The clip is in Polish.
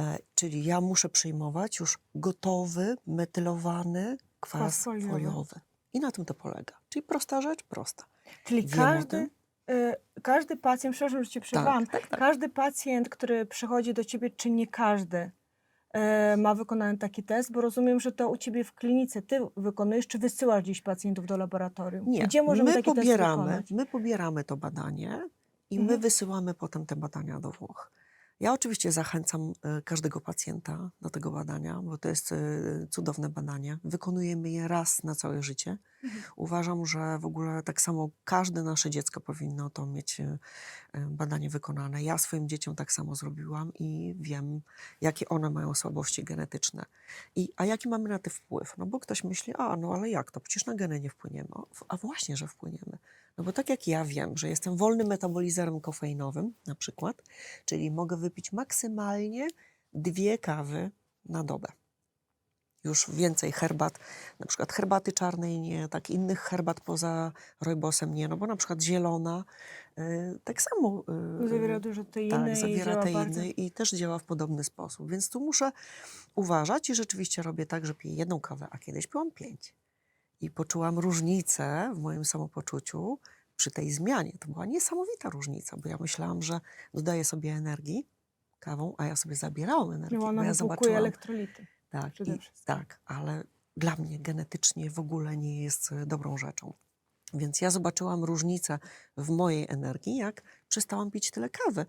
E, czyli ja muszę przyjmować już gotowy, metylowany kwas, Kwas foliowy. foliowy. I na tym to polega. Czyli prosta rzecz, prosta. Czyli Wiem każdy, y, każdy pacjent, przepraszam, że cię przerwałam, tak, tak. każdy pacjent, który przychodzi do ciebie, czy nie każdy y, ma wykonany taki test, bo rozumiem, że to u ciebie w klinice ty wykonujesz, czy wysyłasz gdzieś pacjentów do laboratorium? Nie, Gdzie możemy my taki test pobieramy, wykonać? my pobieramy to badanie i my Mhm. wysyłamy potem te badania do Włoch. Ja oczywiście zachęcam e, każdego pacjenta do tego badania, bo to jest e, cudowne badanie. Wykonujemy je raz na całe życie. Mhm. Uważam, że w ogóle tak samo każde nasze dziecko powinno to mieć e, badanie wykonane. Ja swoim dzieciom tak samo zrobiłam i wiem, jakie one mają słabości genetyczne. I, a jaki mamy na to wpływ? No bo ktoś myśli, a no ale jak to? Przecież na geny nie wpłyniemy. A właśnie, że wpłyniemy. No bo tak jak ja wiem, że jestem wolnym metabolizerem kofeinowym na przykład, czyli mogę wypić maksymalnie dwie kawy na dobę. Już więcej herbat, na przykład herbaty czarnej nie, tak innych herbat poza rojbosem nie, no bo na przykład zielona y, tak samo y, Zawiera dużo teiny tak, i zawiera działa teiny bardzo... i też działa w podobny sposób. Więc tu muszę uważać i rzeczywiście robię tak, że piję jedną kawę, a kiedyś piłam pięć. I poczułam różnicę w moim samopoczuciu przy tej zmianie. To była niesamowita różnica, bo ja myślałam, że dodaję sobie energii kawą, a ja sobie zabierałam energię. No, bo ona ja wypłukuje zobaczyłam, elektrolity. tak, i, tak, ale dla mnie genetycznie w ogóle nie jest e, dobrą rzeczą. Więc ja zobaczyłam różnicę w mojej energii, jak przestałam pić tyle kawy.